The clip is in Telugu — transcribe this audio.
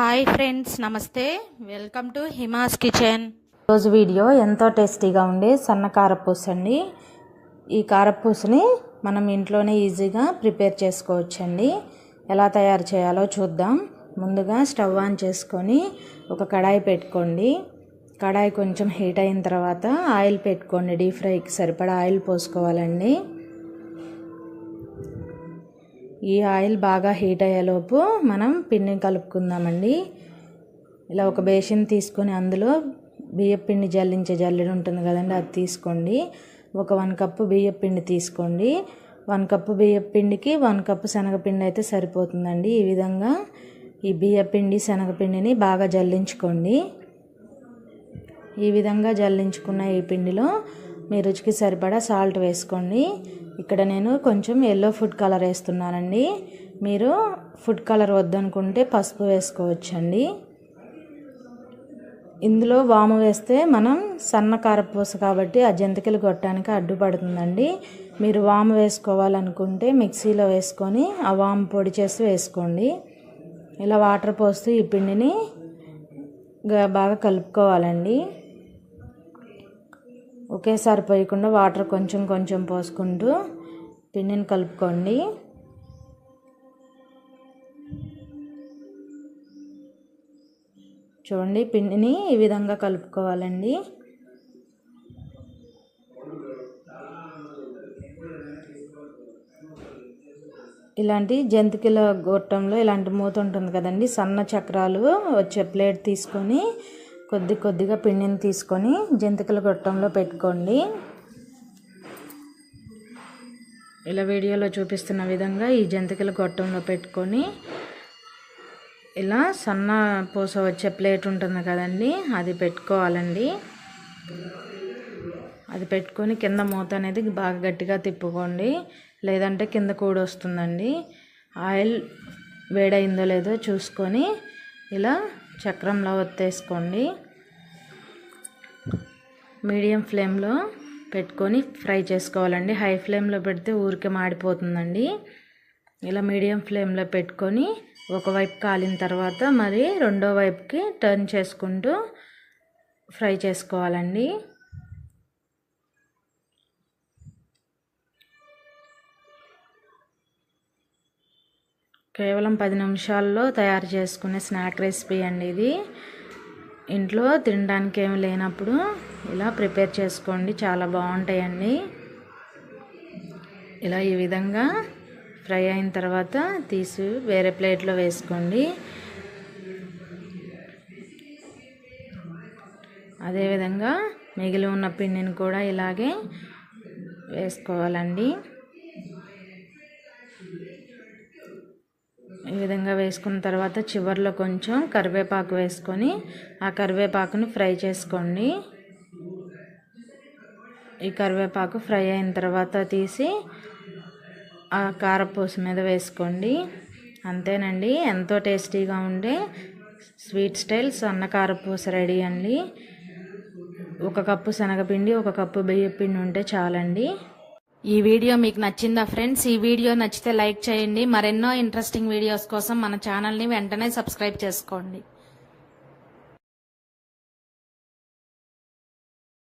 హాయ్ ఫ్రెండ్స్ నమస్తే. వెల్కమ్ టు హిమాస్ కిచెన్ రోజు వీడియో ఎంతో టేస్టీగా ఉండే సన్న కారపూస అండి. ఈ కారపూసని మనం ఇంట్లోనే ఈజీగా ప్రిపేర్ చేసుకోవచ్చండి. ఎలా తయారు చేయాలో చూద్దాం. ముందుగా స్టవ్ ఆన్ చేసుకొని ఒక కడాయి పెట్టుకోండి. కడాయి కొంచెం హీట్ అయిన తర్వాత ఆయిల్ పెట్టుకోండి. డీప్ ఫ్రైకి సరిపడా ఆయిల్ పోసుకోవాలండి. ఈ ఆయిల్ బాగా హీట్ అయ్యేలోపు మనం పిండిని కలుపుకుందామండి. ఇలా ఒక బేసిన్ తీసుకొని అందులో బియ్యం పిండి జల్లించే జల్లెడ ఉంటుంది కదండి అది తీసుకోండి. ఒక వన్ కప్పు బియ్యం పిండి తీసుకోండి. వన్ కప్పు బియ్యం పిండికి వన్ కప్పు శనగపిండి అయితే సరిపోతుందండి. ఈ విధంగా ఈ బియ్యం పిండి శనగపిండిని బాగా జల్లించుకోండి. ఈ విధంగా జల్లించుకున్న ఈ పిండిలో మీ రుచికి సరిపడా సాల్ట్ వేసుకోండి ఇక్కడ నేను కొంచెం ఎల్లో ఫుడ్ కలర్ వేస్తున్నానండి. మీరు ఫుడ్ కలర్ వద్దనుకుంటే పసుపు వేసుకోవచ్చండి. ఇందులో వాము వేస్తే మనం సన్న కారపూస కాబట్టి ఆ జంతికలు కొట్టడానికి అడ్డుపడుతుందండి. మీరు వాము వేసుకోవాలనుకుంటే మిక్సీలో వేసుకొని ఆ వాము పొడి చేసి వేసుకోండి. ఇలా వాటర్ పోస్తూ ఈ పిండిని బాగా కలుపుకోవాలండి. ఒకేసారి పోయకుండా వాటర్ కొంచెం కొంచెం పోసుకుంటూ పిండిని కలుపుకోండి. చూడండి పిండిని ఈ విధంగా కలుపుకోవాలండి. ఇలాంటి జంతికల గొట్టంలో ఇలాంటి మూత ఉంటుంది కదండి సన్న చక్రాలు వచ్చే ప్లేట్ తీసుకొని కొద్ది కొద్దిగా పిండిని తీసుకొని జంతికల గొట్టంలో పెట్టుకోండి. ఇలా వీడియోలో చూపిస్తున్న విధంగా ఈ జంతికల గొట్టంలో పెట్టుకొని ఇలా సన్న పూస వచ్చే ప్లేట్ ఉంటుంది కదండి అది పెట్టుకోవాలండి. అది పెట్టుకొని కింద మూత అనేది బాగా గట్టిగా తిప్పుకోండి. లేదంటే కింద కూడా వస్తుందండి. ఆయిల్ వేడైందో లేదో చూసుకొని ఇలా చక్రంలో ఒత్తేసుకోండి. మీడియం ఫ్లేమ్లో పెట్టుకొని ఫ్రై చేసుకోవాలండి. హై ఫ్లేమ్లో పెడితే ఊరికే మాడిపోతుందండి. ఇలా మీడియం ఫ్లేమ్లో పెట్టుకొని ఒకవైపు కాలిన తర్వాత మరి రెండో వైపుకి టర్న్ చేసుకుంటూ ఫ్రై చేసుకోవాలండి. కేవలం పది నిమిషాల్లో తయారు చేసుకునే స్నాక్ రెసిపీ అండి ఇది. ఇంట్లో తినడానికి ఏమి లేనప్పుడు ఇలా ప్రిపేర్ చేసుకోండి చాలా బాగుంటాయండి. ఇలా ఈ విధంగా ఫ్రై అయిన తర్వాత తీసి వేరే ప్లేట్లో వేసుకోండి. అదేవిధంగా మిగిలి ఉన్న పిండిని కూడా ఇలాగే వేసుకోవాలండి. ఈ విధంగా వేసుకున్న తర్వాత చివరిలో కొంచెం కరివేపాకు వేసుకొని ఆ కరివేపాకుని ఫ్రై చేసుకోండి. ఈ కరివేపాకు ఫ్రై అయిన తర్వాత తీసి ఆ కారపూస మీద వేసుకోండి. అంతేనండి ఎంతో టేస్టీగా ఉండే స్వీట్ స్టైల్ సన్న కారపూస రెడీ అండి. ఒక కప్పు శనగపిండి ఒక కప్పు బియ్యపిండి ఉంటే చాలండి. ఈ వీడియో మీకు నచ్చిందా ఫ్రెండ్స్? ఈ వీడియో నచ్చితే లైక్ చేయండి. మరెన్నో ఇంట్రెస్టింగ్ వీడియోస్ కోసం మన ఛానల్ని వెంటనే సబ్స్క్రైబ్ చేసుకోండి.